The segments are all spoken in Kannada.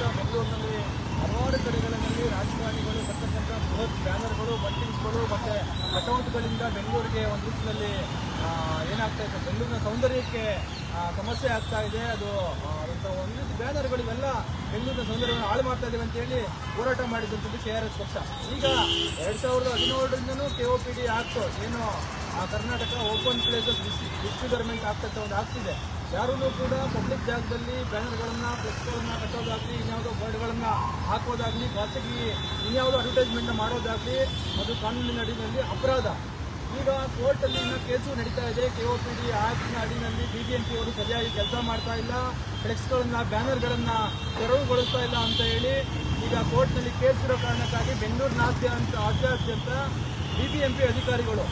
ಬಿಜೆಪಿ ಬೆಂಗಳೂರಿನಲ್ಲಿ ಹಲವಾರು ಕಡೆಗಳಲ್ಲಿ ರಾಜಕಾರಣಿಗಳು ಬರ್ತಕ್ಕಂಥ ಬೃಹತ್ ಬ್ಯಾನರ್ಗಳು ಬಂಟಿಂಗ್ಸ್ಗಳು ಮತ್ತೆ ಕಟೌಟ್ಗಳಿಂದ ಬೆಂಗಳೂರಿಗೆ ಒಂದು ರೀತಿಯಲ್ಲಿ ಏನಾಗ್ತಾ ಇದೆ? ಬೆಂಗಳೂರಿನ ಸೌಂದರ್ಯಕ್ಕೆ ಸಮಸ್ಯೆ ಆಗ್ತಾ ಇದೆ. ಅದು ಒಂದು ಬ್ಯಾನರ್ಗಳು ಇವೆಲ್ಲ ಬೆಂಗಳೂರಿನ ಸೌಂದರ್ಯವನ್ನು ಹಾಳು ಮಾಡ್ತಾ ಇದ್ದೇವೆ ಅಂತೇಳಿ ಹೋರಾಟ ಮಾಡಿದಂಥದ್ದು ಕೆ ಆರ್ ಎಸ್ ಪಕ್ಷ. ಈಗ ಎರಡು ಸಾವಿರದ ಹದಿನೇಳರಿಂದನೂ ಕೆ ಓ ಪಿ ಡಿ ಆಗ್ತು, ಏನು ಆ ಕರ್ನಾಟಕ ಓಪನ್ ಪ್ಲೇಸಸ್ ಡಿಸ್ಫಿಗರ್ಮೆಂಟ್ ಆಗ್ತಕ್ಕ ಒಂದು ಆಗ್ತಿದೆ ಯಾರೂ ಕೂಡ ಪಬ್ಲಿಕ್ ಜಾಗದಲ್ಲಿ ಬ್ಯಾನರ್ಗಳನ್ನು ಫ್ಲೆಕ್ಸ್ಗಳನ್ನು ಕಟ್ಟೋದಾಗಲಿ, ಇನ್ಯಾವುದೋ ಬೋರ್ಡ್ಗಳನ್ನು ಹಾಕೋದಾಗಲಿ, ಖಾಸಗಿ ಇನ್ಯಾವುದೋ ಅಡ್ವರ್ಟೈಸ್ಮೆಂಟ್ ಮಾಡೋದಾಗಲಿ, ಅದು ಕಾನೂನಿನ ಅಡಿಯಲ್ಲಿ ಅಪರಾಧ. ಈಗ ಕೋರ್ಟಲ್ಲಿ ಇನ್ನೂ ಕೇಸು ನಡೀತಾ ಇದೆ. ಕೆ ಒ ಪಿ ಡಿ ಆ್ಯಕ್ಟ್ನ ಅಡಿನಲ್ಲಿ ಬಿ ಬಿ ಎಂ ಪಿ ಸರಿಯಾಗಿ ಕೆಲಸ ಮಾಡ್ತಾ ಇಲ್ಲ. ಫ್ಲೆಕ್ಸ್ಗಳನ್ನು ಬ್ಯಾನರ್ಗಳನ್ನು ತೆರವುಗೊಳಿಸ್ತಾ ಇಲ್ಲ ಅಂತ ಹೇಳಿ ಈಗ ಕೋರ್ಟ್ನಲ್ಲಿ ಕೇಸ್ ಇರೋ ಕಾರಣಕ್ಕಾಗಿ ಬೆಂಗಳೂರಿನಾದ್ಯಂತ ಆದ್ಯಾದ್ಯಂತ ಬಿ ಬಿ ಎಂ ಪಿ ಅಧಿಕಾರಿಗಳು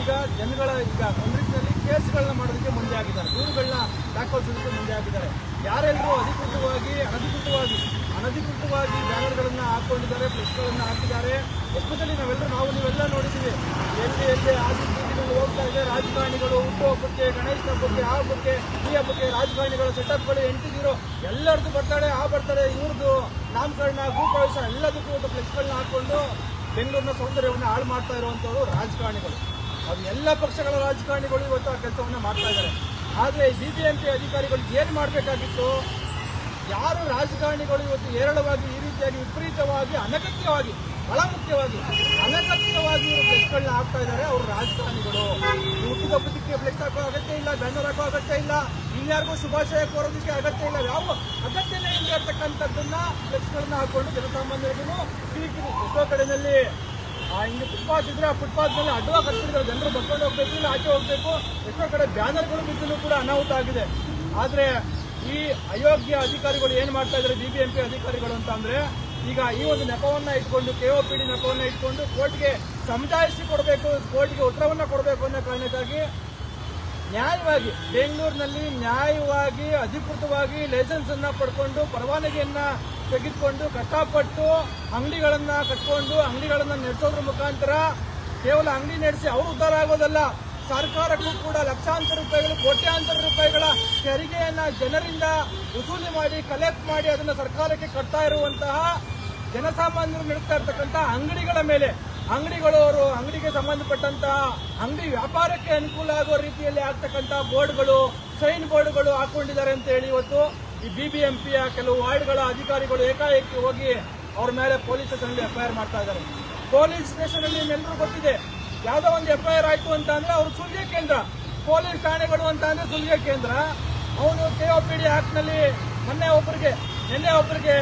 ಈಗ ಜನಗಳ ಈಗ ರೀತಿಯಲ್ಲಿ ಕೇಸ್ಗಳನ್ನ ಮಾಡೋದಕ್ಕೆ ಮುಂದೆ ಆಗಿದ್ದಾರೆ. ದೂರುಗಳನ್ನ ದಾಖಲಿಸೋದಕ್ಕೆ ಮುಂದೆ ಆಗಿದ್ದಾರೆ. ಯಾರೆಲ್ಲರೂ ಅಧಿಕೃತವಾಗಿ, ಅನಧಿಕೃತವಾಗಿ ಅನಧಿಕೃತವಾಗಿ ಬ್ಯಾನರ್ಗಳನ್ನು ಹಾಕೊಂಡಿದ್ದಾರೆ ಪ್ಲಸ್ಗಳನ್ನು ಹಾಕಿದ್ದಾರೆ. ಎಸ್ಪೆಷಲಿ ನಾವೆಲ್ಲರೂ, ನಾವು ನೀವೆಲ್ಲ ನೋಡಿದ್ದೀವಿ. ಎಲ್ಲಿ ಎಲ್ಲಿ ಬೀದಿಗಳು ಹೋಗ್ತಾ ಇದೆ, ರಾಜಕಾರಣಿಗಳು ಹುಟ್ಟು ಹಬ್ಬಕ್ಕೆ, ಗಣೇಶ ಹಬ್ಬಕ್ಕೆ, ಆ ಹಬ್ಬಕ್ಕೆ, ಈ ಹಬ್ಬಕ್ಕೆ ರಾಜಕಾರಣಿಗಳ ಸೆಟಪ್ಗಳು ಜೀರೋ ಎಲ್ಲರದ್ದು ಬರ್ತಾರೆ, ಆ ಬರ್ತಾರೆ, ಇವ್ರದ್ದು ನಾಮಕರಣ ಭೂಪ್ರವೇಶ ಎಲ್ಲದಕ್ಕೂ ಒಂದು ಫ್ಲೆಕ್ಸ್ಗಳನ್ನ ಹಾಕೊಂಡು ಬೆಂಗಳೂರಿನ ಸೌಂದರ್ಯವನ್ನು ಹಾಳು ಮಾಡ್ತಾ ಇರುವಂಥವ್ರು ರಾಜಕಾರಣಿಗಳು. ಅದು ಎಲ್ಲ ಪಕ್ಷಗಳ ರಾಜಕಾರಣಿಗಳು ಇವತ್ತು ಆ ಕೆಲಸವನ್ನು ಮಾಡ್ತಾ ಇದ್ದಾರೆ. ಆದರೆ ಬಿ ಬಿ ಎಂ ಪಿ ಅಧಿಕಾರಿಗಳು ಏನು ಮಾಡಬೇಕಾಗಿತ್ತು? ಯಾರು ರಾಜಕಾರಣಿಗಳು ಇವತ್ತು ಹೇರಳವಾಗಿ ಈ ರೀತಿಯಾಗಿ ವಿಪರೀತವಾಗಿ, ಅನಗತ್ಯವಾಗಿ ಬಹಳ ಮುಖ್ಯವಾಗಿ ಅನಗತ್ಯವಾಗಿ ಇವರು ಫ್ಲೆಕ್ಸ್ಗಳನ್ನ ಹಾಕ್ತಾ ಇದ್ದಾರೆ. ಅವರು ರಾಜಕಾರಣಿಗಳು. ಹುಟ್ಟುಹಬ್ಬದಕ್ಕೆ ಫ್ಲೆಕ್ಸ್ ಹಾಕೋ ಅಗತ್ಯ ಇಲ್ಲ ಬ್ಯಾನರ್ ಹಾಕೋ ಅಗತ್ಯ ಇಲ್ಲ, ಇನ್ಯಾರಿಗೂ ಶುಭಾಶಯ ಕೋರೋದಕ್ಕೆ ಅಗತ್ಯ ಇಲ್ಲ. ಯಾವ ಅಗತ್ಯನೇ ಇಲ್ಲ ಇರ್ತಕ್ಕಂಥದ್ದನ್ನ ಫ್ಲೆಕ್ಸ್ಗಳನ್ನ ಹಾಕೊಂಡು ಜನಸಾಮಾನ್ಯರಿಗೂ ಎಷ್ಟೋ ಕಡೆಯಲ್ಲಿ ಆ, ಹಿಂಗೆ ಫುಟ್ಪಾತ್ ಇದ್ರೆ ಆ ಫುಟ್ಪಾತ್ ಮೇಲೆ ಅಡ್ವಾ ಜನರು ಬರ್ಕೊಂಡು ಹೋಗ್ಬೇಕು, ಇಲ್ಲ ಆಚೆ ಹೋಗ್ಬೇಕು, ಎಷ್ಟೋ ಕಡೆ ಬ್ಯಾನರ್ಗಳು ಬಿದ್ದಲು ಕೂಡ ಅನಾಹುತ ಆಗಿದೆ. ಆದ್ರೆ ಈ ಅಯೋಗ್ಯ ಅಧಿಕಾರಿಗಳು ಏನು ಮಾಡ್ತಾ ಇದ್ದಾರೆ ಬಿಬಿಎಂಪಿ ಅಧಿಕಾರಿಗಳು ಅಂತ ಅಂದ್ರೆ, ಈಗ ಈ ಒಂದು ನೆಪವನ್ನ ಇಟ್ಕೊಂಡು ಪಿ ಡಿ ನೆಪವನ್ನ ಇಟ್ಕೊಂಡು ಕೋರ್ಟ್ಗೆ ಸಮಜಾಯಿಸಿ ಕೊಡಬೇಕು, ಕೋರ್ಟ್ಗೆ ಉತ್ತರವನ್ನ ಕೊಡಬೇಕು ಅನ್ನೋ ಕಾರಣಕ್ಕಾಗಿ ನ್ಯಾಯವಾಗಿ ಬೆಂಗಳೂರಿನಲ್ಲಿ ನ್ಯಾಯವಾಗಿ ಅಧಿಕೃತವಾಗಿ ಲೈಸೆನ್ಸ್ ಅನ್ನ ಪಡ್ಕೊಂಡು ಪರವಾನಗಿಯನ್ನ ತೆಗೆದುಕೊಂಡು ಕಷ್ಟಪಟ್ಟು ಅಂಗಡಿಗಳನ್ನು ಕಟ್ಕೊಂಡು ಅಂಗಡಿಗಳನ್ನು ನಡೆಸೋದ್ರ ಮುಖಾಂತರ ಕೇವಲ ಅಂಗಡಿ ನಡೆಸಿ ಅವರು ಉದ್ಧಾರ ಆಗೋದಲ್ಲ. ಸರ್ಕಾರಕ್ಕೂ ಕೂಡ ಲಕ್ಷಾಂತರ ರೂಪಾಯಿಗಳು, ಕೋಟ್ಯಾಂತರ ರೂಪಾಯಿಗಳ ತೆರಿಗೆಯನ್ನ ಜನರಿಂದ ವಸೂಲಿ ಮಾಡಿ ಕಲೆಕ್ಟ್ ಮಾಡಿ ಅದನ್ನ ಸರ್ಕಾರಕ್ಕೆ ಕಟ್ತಾ ಇರುವಂತಹ ಜನಸಾಮಾನ್ಯರು ನಡೆಸ್ತಾ ಇರ್ತಕ್ಕಂಥ ಅಂಗಡಿಗಳ ಮೇಲೆ. ಅಂಗಡಿಗಳು ಅವರು ಅಂಗಡಿಗೆ ಸಂಬಂಧಪಟ್ಟಂತಹ ಅಂಗಡಿ ವ್ಯಾಪಾರಕ್ಕೆ ಅನುಕೂಲ ಆಗೋ ರೀತಿಯಲ್ಲಿ ಆಗ್ತಕ್ಕಂಥ ಬೋರ್ಡ್ಗಳು, ಸೈನ್ ಬೋರ್ಡ್ಗಳು ಹಾಕೊಂಡಿದ್ದಾರೆ ಅಂತ ಹೇಳಿ ಇವತ್ತು ಈ ಬಿಬಿಎಂಪಿಯ ಕೆಲವು ವಾರ್ಡ್ಗಳ ಅಧಿಕಾರಿಗಳು ಏಕಾಏಕಿ ಹೋಗಿ ಅವ್ರ ಮೇಲೆ ಪೊಲೀಸ್ ಸ್ಟೇಷನ್ ಎಫ್ಐಆರ್ ಮಾಡ್ತಾ ಇದ್ದಾರೆ. ಪೊಲೀಸ್ ಸ್ಟೇಷನ್ ಅಲ್ಲಿ ನಿಮ್ಮೆಲ್ಲರೂ ಗೊತ್ತಿದೆ. ಯಾವುದೋ ಒಂದು ಎಫ್ಐಆರ್ ಆಯ್ತು ಅಂತ ಅಂದ್ರೆ ಅವ್ರು ಸುಲಿಗೆ ಕೇಂದ್ರ. ಪೊಲೀಸ್ ಠಾಣೆಗಳು ಅಂತ ಅಂದ್ರೆ ಸುಲಿಗೆ ಕೇಂದ್ರ. ಅವನು ಕೆ ಒ ಪಿ ಡಿ ಆಕ್ಟ್ನಲ್ಲಿ ಮೊನ್ನೆ ಒಬ್ಬರಿಗೆ ನಿನ್ನೆ ಒಬ್ಬರಿಗೆ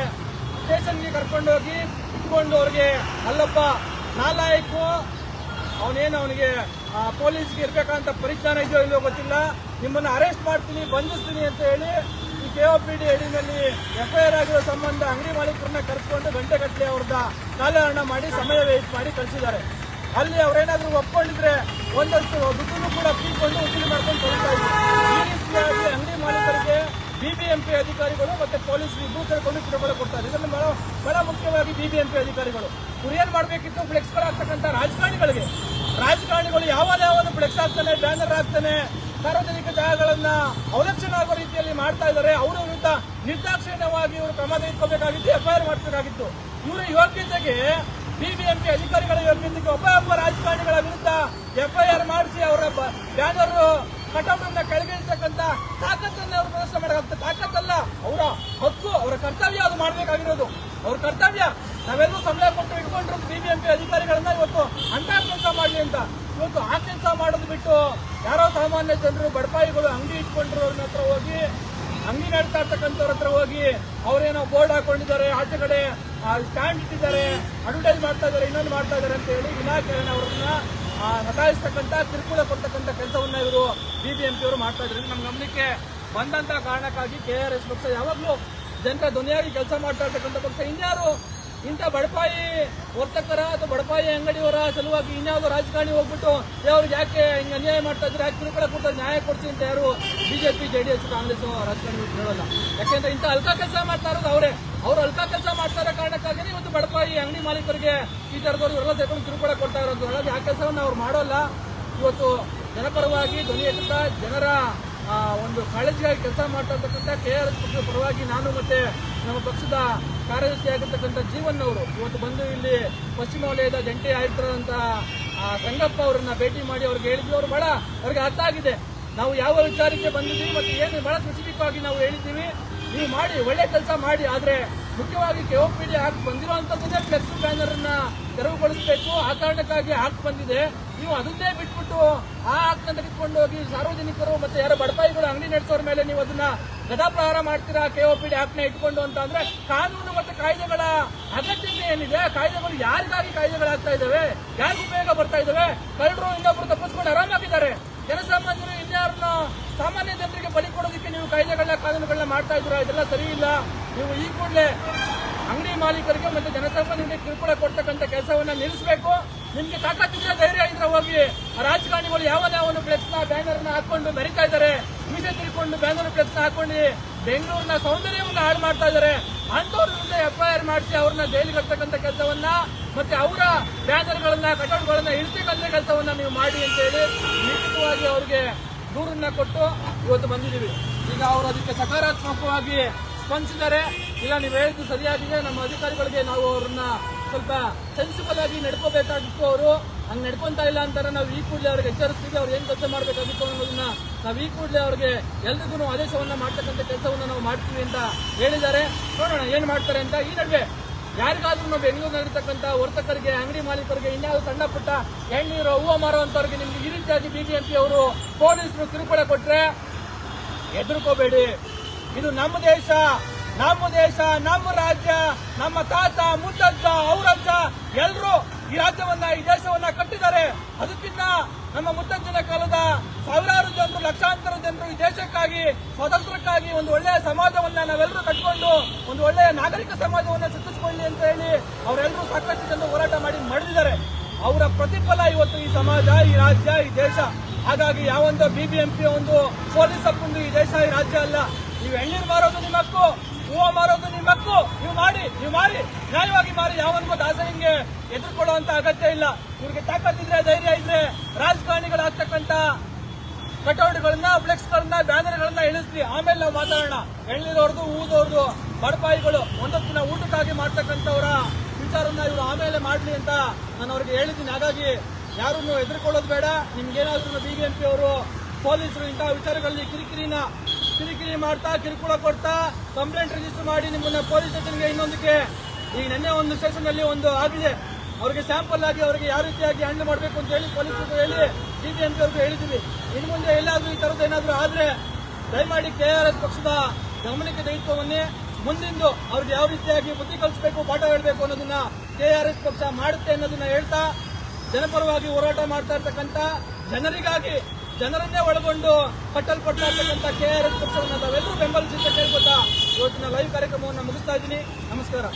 ಸ್ಟೇಷನ್ಗೆ ಕರ್ಕೊಂಡು ಹೋಗಿ ಇಟ್ಕೊಂಡು ಅವ್ರಿಗೆ, ಅಲ್ಲಪ್ಪ ನಾಲಾಯಕು ಅವನೇನು ಅವನಿಗೆ ಪೊಲೀಸ್ಗೆ ಇರ್ಬೇಕಂತ ಪರಿಜ್ಞಾನ ಇದೆಯೋ ಇಲ್ಲೋ ಗೊತ್ತಿಲ್ಲ. ನಿಮ್ಮನ್ನ ಅರೆಸ್ಟ್ ಮಾಡ್ತೀನಿ, ಬಂಧಿಸ್ತೀನಿ ಅಂತ ಹೇಳಿ ಈ ಕೆ ಒ ಪಿ ಡಿ ಅಡಿನಲ್ಲಿ ಎಫ್ಐಆರ್ ಆಗಿರೋ ಸಂಬಂಧ ಅಂಗಡಿ ಮಾಲೀಕರನ್ನ ಕರೆಸ್ಕೊಂಡು ಗಂಟೆ ಗಟ್ಟಲೆ ಅವ್ರದ್ದ ಕಾಲಹರಣ ಮಾಡಿ ಸಮಯ ವೇಸ್ಟ್ ಮಾಡಿ ಕಳಿಸಿದ್ದಾರೆ. ಅಲ್ಲಿ ಅವರೇನಾದರೂ ಒಪ್ಕೊಂಡಿದ್ರೆ ಒಂದಷ್ಟು ದುಡ್ಡನ್ನು ಕೂಡ ಪೀಕೊಂಡು ವಸೂಲಿ ಮಾಡ್ಕೊಂಡು ತೊಗೊಳ್ತಾ ಇದ್ರು. ಈ ರೀತಿಯಾಗಿ ಅಂಗಡಿ ಮಾಲೀಕರಿಗೆ ಬಿಬಿಎಂಪಿ ಅಧಿಕಾರಿಗಳು ಮತ್ತೆ ಪೊಲೀಸ್ ಇಬ್ಬರು ಸೇರಿಕೊಂಡು ಕಿರುಕುಳ ಕೊಡ್ತಾರೆ. ಇದನ್ನು ಬಹಳ ಬಹಳ ಮುಖ್ಯವಾಗಿ ಬಿಬಿಎಂಪಿ ಅಧಿಕಾರಿಗಳು. ಕುರಿಯರ್ ಮಾಡಬೇಕಿತ್ತು ಫ್ಲೆಕ್ಸ್ಗಳಾಗ್ತಕ್ಕಂಥ ರಾಜಕಾರಣಿಗಳಿಗೆ. ರಾಜಕಾರಣಿಗಳು ಯಾವಾಗ ಯಾವಾಗ ಫ್ಲೆಕ್ಸ್ ಆಗ್ತಾನೆ, ಬ್ಯಾನರ್ ಹಾಕ್ತಾನೆ ಸಾರ್ವಜನಿಕ ಜಾಗಗಳನ್ನ ಅವಲಕ್ಷಣ ಆಗುವ ರೀತಿಯಲ್ಲಿ ಮಾಡ್ತಾ ಇದ್ದಾರೆ. ಅವರ ವಿರುದ್ಧ ನಿರ್ದಾಕ್ಷಿಣ್ಯವಾಗಿ ಇವರು ಕ್ರಮ ತೆಗೆದುಕೋಬೇಕಾಗಿತ್ತು ಎಫ್ಐಆರ್ ಮಾಡಬೇಕಾಗಿತ್ತು. ಇವರ ಯೋಗ್ಯತೆಗೆ ಬಿಬಿಎಂಪಿ ಅಧಿಕಾರಿಗಳ ಯೋಗ್ಯತೆಗೆ ಒಬ್ಬ ಒಬ್ಬ ರಾಜಕಾರಣಿಗಳ ವಿರುದ್ಧ ಎಫ್ಐಆರ್ ಮಾಡಿಸಿ ಅವರ ಬ್ಯಾನರ್ ಕಟೌಟ್ ಅನ್ನ ಕೆಳಗಿಳಿಸತಕ್ಕಂತ ತಾಕತ್ತನ್ನ ಅವರು ಪ್ರದರ್ಶನ ಮಾಡಬೇಕಾಗ್ತದೆ ತಾಕತ್ತಲ್ಲ, ಅವರ ಹಕ್ಕು, ಅವರ ಕರ್ತವ್ಯ ಅದು ಮಾಡಬೇಕಾಗಿರೋದು. ಅವ್ರ ಕರ್ತವ್ಯ, ನಾವೆಲ್ಲರೂ ಸಂಬಳ ಕೊಟ್ಟು ಇಟ್ಕೊಂಡ್ರು ಬಿಬಿಎಂಪಿ ಅಧಿಕಾರಿಗಳನ್ನ ಇವತ್ತು ಅಂತ ಕೆಲಸ ಮಾಡಲಿ ಅಂತ. ಇವತ್ತು ಆ ಕೆಲಸ ಮಾಡೋದು ಬಿಟ್ಟು ಯಾರೋ ಸಾಮಾನ್ಯ ಜನರು, ಬಡಪಾಯಿಗಳು ಅಂಗಡಿ ಇಟ್ಕೊಂಡಿರೋರ್ನ ಹತ್ರ ಹೋಗಿ, ಅಂಗಡಿ ನಡ್ತಾ ಇರ್ತಕ್ಕಂಥವ್ರ ಹತ್ರ ಹೋಗಿ ಅವ್ರೇನೋ ಬೋರ್ಡ್ ಹಾಕೊಂಡಿದ್ದಾರೆ, ಆಚೆ ಕಡೆ ಸ್ಟ್ಯಾಂಡ್ ಇಟ್ಟಿದ್ದಾರೆ ಅಡ್ವರ್ಟೈಸ್ ಮಾಡ್ತಾ ಇದ್ದಾರೆ, ಇನ್ನೊಂದು ಮಾಡ್ತಾ ಇದ್ದಾರೆ ಅಂತ ಹೇಳಿ ವಿನಾಕಾರಣ ಅವರನ್ನ ಆ, ನಟಾಯಿಸ್ತಕ್ಕಂಥ ಕಿರುಕುಳ ಕೊಡ್ತಕ್ಕಂಥ ಕೆಲಸವನ್ನ ಇವರು ಬಿಬಿಎಂಪಿ ಅವರು ಮಾಡ್ತಾ ಇದ್ರು. ನಮ್ಮ ಗಮನಕ್ಕೆ ಬಂದಂತ ಕಾರಣಕ್ಕಾಗಿ ಕೆ ಆರ್ ಎಸ್ ಪಕ್ಷ ಯಾವಾಗಲೂ ಜನರ ಧ್ವನಿಯಾಗಿ ಕೆಲಸ ಮಾಡ್ತಾ ಇರ್ತಕ್ಕಂಥ ಪಕ್ಷ. ಇನ್ಯಾರು ಇಂಥ ಬಡಪಾಯಿ ವರ್ತಕರ ಅಥವಾ ಬಡಪಾಯಿ ಅಂಗಡಿಯವರ ಸಲುವಾಗಿ ಇನ್ಯಾವುದೋ ರಾಜಕಾರಣಿ ಹೋಗ್ಬಿಟ್ಟು ಅವ್ರಿಗೆ ಯಾಕೆ ಹಿಂಗೆ ಅನ್ಯಾಯ ಮಾಡ್ತಾ ಇದ್ರೆ ಯಾಕೆ ಕಿರುಕುಳ ಕೊಡ್ತಾರೆ ನ್ಯಾಯ ಕೊಡ್ತೀನಿ ಅಂತ ಯಾರು ಬಿಜೆಪಿ ಜೆಡಿಎಸ್ ಕಾಂಗ್ರೆಸ್ ರಾಜಕಾರಣಿ ಹೇಳೋಲ್ಲ. ಯಾಕೆಂದ್ರೆ ಇಂಥ ಅಲ್ಕ ಕೆಲಸ ಮಾಡ್ತಾ ಇರೋದು ಅವರೇ. ಅವ್ರು ಅಲ್ಕ ಕೆಲಸ ಮಾಡ್ತಾ ಇರೋ ಕಾರಣಕ್ಕಾಗಿ ಇವತ್ತು ಬಡಪಾಯಿ ಅಂಗಡಿ ಮಾಲೀಕರಿಗೆ ಈ ತರದವ್ರು ಇವರೆಲ್ಲ ಸೇರ್ಕೊಂಡು ಕಿರುಕುಳ ಕೊಡ್ತಾ ಇರೋದು. ಹಾಗಾಗಿ ಆ ಕೆಲಸವನ್ನು ಅವ್ರು ಮಾಡೋಲ್ಲ. ಇವತ್ತು ಜನಪರವಾಗಿ ಧ್ವನಿ ಎತ್ತುತ್ತಾ ಜನರ ಒಂದು ಕಾಳಜಿಯಾಗಿ ಕೆಲಸ ಮಾಡ್ತಾ ಇರ್ತಕ್ಕಂಥ ಕೆ ಆರ್ ಎಸ್ ಪರವಾಗಿ ನಾನು ಮತ್ತೆ ನಮ್ಮ ಪಕ್ಷದ ಕಾರ್ಯದರ್ಶಿ ಆಗಿರ್ತಕ್ಕಂಥ ಜೀವನ್ ಅವರು ಇವತ್ತು ಬಂದು ಇಲ್ಲಿ ಪಶ್ಚಿಮ ವಲಯದ ಜಂಟಿ ಆಯುಕ್ತರಾದಂತಹ ಸಂಗಪ್ಪ ಅವರನ್ನ ಭೇಟಿ ಮಾಡಿ ಅವ್ರಿಗೆ ಹೇಳಿದ್ವಿ. ಅವರು ಬಹಳ ಅವ್ರಿಗೆ ಅರ್ಥ ಆಗಿದೆ. ನಾವು ಯಾವ ವಿಚಾರಕ್ಕೆ ಬಂದಿದ್ದೀವಿ ಮತ್ತೆ ಏನು ಬಹಳ ಸ್ಪೆಸಿಫಿಕ್ ಆಗಿ ನಾವು ಹೇಳಿದ್ದೀವಿ. ನೀವು ಮಾಡಿ, ಒಳ್ಳೆ ಕೆಲಸ ಮಾಡಿ, ಆದ್ರೆ ಮುಖ್ಯವಾಗಿ ಕೆ ಪಿ ಡಿ ಹಾಕಿ ಬಂದಿರುವಂತದ್ದೇ ಫ್ಲೆಕ್ಸ್ ಬ್ಯಾನರ್ ಅನ್ನ ತೆರವುಗೊಳಿಸಬೇಕು. ಆ ಕಾರಣಕ್ಕಾಗಿ ಹಾಕಿ ಬಂದಿದೆ. ನೀವು ಅದನ್ನೇ ಬಿಟ್ಬಿಟ್ಟು ಆ ಹಾಕ್ನ ತೆಗೆದುಕೊಂಡು ಹೋಗಿ ಸಾರ್ವಜನಿಕರು ಮತ್ತೆ ಯಾರೋ ಬಡಪಾಯಿಗಳು ಅಂಗಡಿ ನಡೆಸೋರ ಮೇಲೆ ನೀವು ಅದನ್ನ ಗದಾಪ್ರಹಾರ ಮಾಡ್ತೀರಾ ಕೆ ಒ ಪಿ ಡಿ ಇಟ್ಕೊಂಡು ಅಂತ ಅಂದ್ರೆ ಕಾನೂನು ಮತ್ತೆ ಕಾಯ್ದೆಗಳ ಅಗತ್ಯತೆ ಏನಿದೆ? ಕಾಯ್ದೆಗಳು ಯಾರಿಗಾಗಿ ಕಾಯ್ದೆಗಳಾಗ್ತಾ ಇದಾವೆ ಯಾರಿಗೂ ಉಪಯೋಗ ಬರ್ತಾ ಇದಾವೆ ಕಳ್ಳರು ಇನ್ನೊಬ್ರು ತಪ್ಪಿಸ್ಕೊಂಡು ಕಾನೂನುಗಳನ್ನ ಮಾಡ್ತಾ ಇದ್ದೀರಾ ಇದೆಲ್ಲ ಸರಿ ಇಲ್ಲ. ನೀವು ಈ ಕೂಡಲೇ ಅಂಗಡಿ ಮಾಲೀಕರಿಗೆ ಮತ್ತೆ ಜನಸಾಮಾನ್ಯರಿಗೆ ಕಿರುಕುಳ ಕೊಡ್ತಕ್ಕಂಥ ಕೆಲಸವನ್ನ ನಿಲ್ಲಿಸಬೇಕು. ನಿಮ್ಗೆ ತಾಕತ್ತಿದ್ರೆ ಧೈರ್ಯ ಇದ್ರೆ ಹೋಗಿ. ರಾಜಕಾರಣಿಗಳು ಯಾವನ ಒಂದು ನ ಬ್ಯಾನರ್ನ ಹಾಕೊಂಡು ಮೆರಿತಾ ಇದ್ದಾರೆ. ಮೀಸೆ ತಿರ್ಕೊಂಡು ಬ್ಯಾನರ್ ಫ್ಲೆಕ್ಸ್ನ ಹಾಕೊಂಡು ಬೆಂಗಳೂರಿನ ಸೌಂದರ್ಯವನ್ನು ಹಾಳು ಮಾಡ್ತಾ ಇದ್ದಾರೆ. ಅಂತವ್ರ ವಿರುದ್ಧ ಎಫ್ಐಆರ್ ಮಾಡಿಸಿ ಅವ್ರನ್ನ ಜೈಲಿಗೆ ಹಾಕ್ತಕ್ಕಂಥ ಕೆಲಸವನ್ನ ಮತ್ತೆ ಅವರ ಬ್ಯಾನರ್ಗಳನ್ನ, ಕಟೌಟ್ಗಳನ್ನ ಇಳಿಸ್ತಕ್ಕಂಥ ಕೆಲಸವನ್ನ ನೀವು ಮಾಡಿ ಅಂತ ಹೇಳಿ ಅವ್ರಿಗೆ ದೂರನ್ನ ಕೊಟ್ಟು ಇವತ್ತು ಬಂದಿದ್ದೀವಿ. ಈಗ ಅವರು ಅದಕ್ಕೆ ಸಕಾರಾತ್ಮಕವಾಗಿ ಸ್ಪಂದಿಸಿದ್ದಾರೆ. ಇಲ್ಲ ನೀವು ಹೇಳಿದ್ದು ಸರಿಯಾಗಿದೆ. ನಮ್ಮ ಅಧಿಕಾರಿಗಳಿಗೆ ನಾವು ಅವ್ರನ್ನ ಸ್ವಲ್ಪ ಸೆನ್ಸಿಬಲ್ ಆಗಿ ನಡ್ಕೋಬೇಕಾಗಿತ್ತು ಅವರು. ಹಂಗೆ ನಡ್ಕೊಂತ ಇಲ್ಲ ಅಂತಾರೆ. ನಾವು ಈ ಕೂಡಲೇ ಅವ್ರಿಗೆ ಎಚ್ಚರಿಸ್ತೀವಿ. ಅವ್ರು ಏನು ಕೆಲಸ ಮಾಡಬೇಕಾಗಿತ್ತು ಅನ್ನೋದನ್ನ ನಾವು ಈ ಕೂಡಲೇ ಅವ್ರಿಗೆ ಎಲ್ರಿಗೂ ಆದೇಶವನ್ನ ಮಾಡ್ತಕ್ಕಂಥ ಕೆಲಸವನ್ನ ನಾವು ಮಾಡ್ತೀವಿ ಅಂತ ಹೇಳಿದ್ದಾರೆ. ನೋಡೋಣ ಏನು ಮಾಡ್ತಾರೆ ಅಂತ. ಈ ನಡುವೆ ಯಾರಿಗಾದ್ರೂ ನಾವು ಬೆಂಗಳೂರಿನಲ್ಲಿರ್ತಕ್ಕಂಥ ವರ್ತಕರಿಗೆ, ಅಂಗಡಿ ಮಾಲೀಕರಿಗೆ, ಇನ್ಯಾವುದು ಸಣ್ಣ ಪುಟ್ಟ ಎಣ್ಣೀರು ಹೂವು ಮಾರುವಂತವ್ರಿಗೆ ನಿಮ್ಗೆ ಈ ರೀತಿಯಾಗಿ ಬಿಬಿಎಂಪಿ ಅವರು ಪೊಲೀಸರು ಕಿರುಕುಳ ಕೊಟ್ರೆ ಹೆದರ್ಕೋಬೇಡಿ. ಇದು ನಮ್ಮ ದೇಶ ನಮ್ಮ ದೇಶ, ನಮ್ಮ ರಾಜ್ಯ, ನಮ್ಮ ತಾತ, ಮುತ್ತಜ್ಜ ಅವರಜ್ಜ ಎಲ್ಲರೂ ಈ ರಾಜ್ಯವನ್ನ, ಈ ದೇಶವನ್ನ ಕಟ್ಟಿದ್ದಾರೆ. ಅದಕ್ಕಿಂತ ನಮ್ಮ ಮುತ್ತಜ್ಜನ ಕಾಲದ ಸಾವಿರಾರು ಜನರು, ಲಕ್ಷಾಂತರ ಜನರು ಈ ದೇಶಕ್ಕಾಗಿ, ಸ್ವಾತಂತ್ರ್ಯಕ್ಕಾಗಿ ಒಂದು ಒಳ್ಳೆಯ ಸಮಾಜವನ್ನ ನಾವೆಲ್ಲರೂ ಕಟ್ಟಿಕೊಂಡು, ಒಂದು ಒಳ್ಳೆಯ ನಾಗರಿಕ ಸಮಾಜವನ್ನ ಸೃಷ್ಟಿಸಿಕೊಳ್ಳಿ ಅಂತ ಹೇಳಿ ಅವರೆಲ್ಲರೂ ಸಾಕಷ್ಟು ಜನರು ಹೋರಾಟ ಮಾಡಿ ಮಾಡಿದ್ದಾರೆ ಅವರ ಪ್ರತಿಫಲ ಇವತ್ತು ಈ ಸಮಾಜ, ಈ ರಾಜ್ಯ, ಈ ದೇಶ. ಹಾಗಾಗಿ ಯಾವೊಂದು ಬಿಬಿಎಂಪಿ ಒಂದು ಪೊಲೀಸ್ ಅಪ್ಪೊಂದು ಈ ದೇಶ, ಈ ರಾಜ್ಯ ಅಲ್ಲ. ನೀವು ಎಣ್ಣೀರು ಮಾರೋದು ನಿಮ್ಮ ಹಕ್ಕು, ಹೂವು ಮಾರೋದು ನಿಮ್ಮ ನೀವು ಮಾಡಿ, ನೀವು ಮಾರಿ ನ್ಯಾಯವಾಗಿ ಮಾರಿ ಯಾವನ್ಗೂ ದಾಸನಿಗೆ ಎದುರುಕೊಳ್ಳುವಂತ ಅಗತ್ಯ ಇಲ್ಲ. ಇವ್ರಿಗೆ ತಾಕತ್ತಿದ್ರೆ, ಧೈರ್ಯ ಇದ್ರೆ ರಾಜಕಾರಣಿಗಳಾಗ್ತಕ್ಕಂತ ಕಟೌಟ್ಗಳನ್ನ ಫ್ಲೆಕ್ಸ್ ಗಳನ್ನ ಬ್ಯಾನರ್ ಗಳನ್ನ ಇಳಿಸ್ಲಿ ಆಮೇಲೆ ನಾವು ಮಾತಾಡೋಣ. ಎಳ್ಳಿರೋರ್ದು ಊದೋರ್ದು, ಬಡಪಾಯಿಗಳು ಒಂದೊತ್ತಿನ ಊಟಕ್ಕಾಗಿ ಮಾಡ್ತಕ್ಕಂಥವರ ವಿಚಾರನ್ನ ಇವರು ಆಮೇಲೆ ಮಾಡ್ಲಿ ಅಂತ ನಾನು ಅವ್ರಿಗೆ ಹೇಳಿದ್ದೀನಿ. ಹಾಗಾಗಿ ಯಾರನ್ನು ಎದುರ್ಕೊಳ್ಳೋದು ಬೇಡ. ನಿಮ್ಗೇನಾದ್ರೂ ಬಿಬಿಎಂಪಿ ಅವರು ಪೊಲೀಸರು ಇಂತಹ ವಿಚಾರಗಳಲ್ಲಿ ಕಿರಿಕಿರಿನ ಕಿರಿಕಿರಿ ಮಾಡ್ತಾ, ಕಿರುಕುಳ ಕೊಡ್ತಾ, ಕಂಪ್ಲೇಂಟ್ ರಿಜಿಸ್ಟರ್ ಮಾಡಿ ನಿಮ್ಮನ್ನ ಪೊಲೀಸ್ ಸ್ಟೇಷನ್ಗೆ ಇನ್ನೊಂದಕ್ಕೆ ಈಗ ನಿನ್ನೆ ಒಂದು ಸ್ಟೇಷನ್ ಅಲ್ಲಿ ಒಂದು ಆಗಿದೆ. ಅವರಿಗೆ ಸ್ಯಾಂಪಲ್ ಆಗಿ ಅವರಿಗೆ ಯಾವ ರೀತಿಯಾಗಿ ಹ್ಯಾಂಡಲ್ ಮಾಡಬೇಕು ಅಂತ ಹೇಳಿ ಪೊಲೀಸರು ಹೇಳಿ ಸಿಬಿ ಅಂತ ಹೇಳಿದ್ದೀವಿ. ಇನ್ನು ಮುಂದೆ ಎಲ್ಲಾದ್ರೂ ಈ ತರದ್ದು ಏನಾದರೂ ಆದ್ರೆ ದಯಮಾಡಿ ಕೆಆರ್ಎಸ್ ಪಕ್ಷದ ಗಮನಕ್ಕೆ ದೈತ್ವವನ್ನೇ ಮುಂದಿಂದು ಅವ್ರಿಗೆ ಯಾವ ರೀತಿಯಾಗಿ ಬುದ್ಧಿ ಕಲಿಸಬೇಕು, ಪಾಠ ಹೇಳಬೇಕು ಅನ್ನೋದನ್ನ ಕೆಆರ್ಎಸ್ ಪಕ್ಷ ಮಾಡುತ್ತೆ ಅನ್ನೋದನ್ನ ಹೇಳ್ತಾ, ಜನಪರವಾಗಿ ಹೋರಾಟ ಮಾಡ್ತಾ ಇರ್ತಕ್ಕಂಥ ಜನರಿಗಾಗಿ, ಜನರನ್ನೇ ಒಳಗೊಂಡು ಕಟ್ಟಲ್ಪಡ್ತಾ ಇರ್ತಕ್ಕಂಥ ಕೆಆರ್ಎಸ್ ಪಕ್ಷವನ್ನು ತಾವೆಲ್ಲರೂ ಬೆಂಬಲಿಸಿ ಅಂತ ಕೇಳ್ಕೊತಾ ಇವತ್ತಿನ ಲೈವ್ ಕಾರ್ಯಕ್ರಮವನ್ನು ಮುಗಿಸ್ತಾ ಇದ್ದೀನಿ. ನಮಸ್ಕಾರ.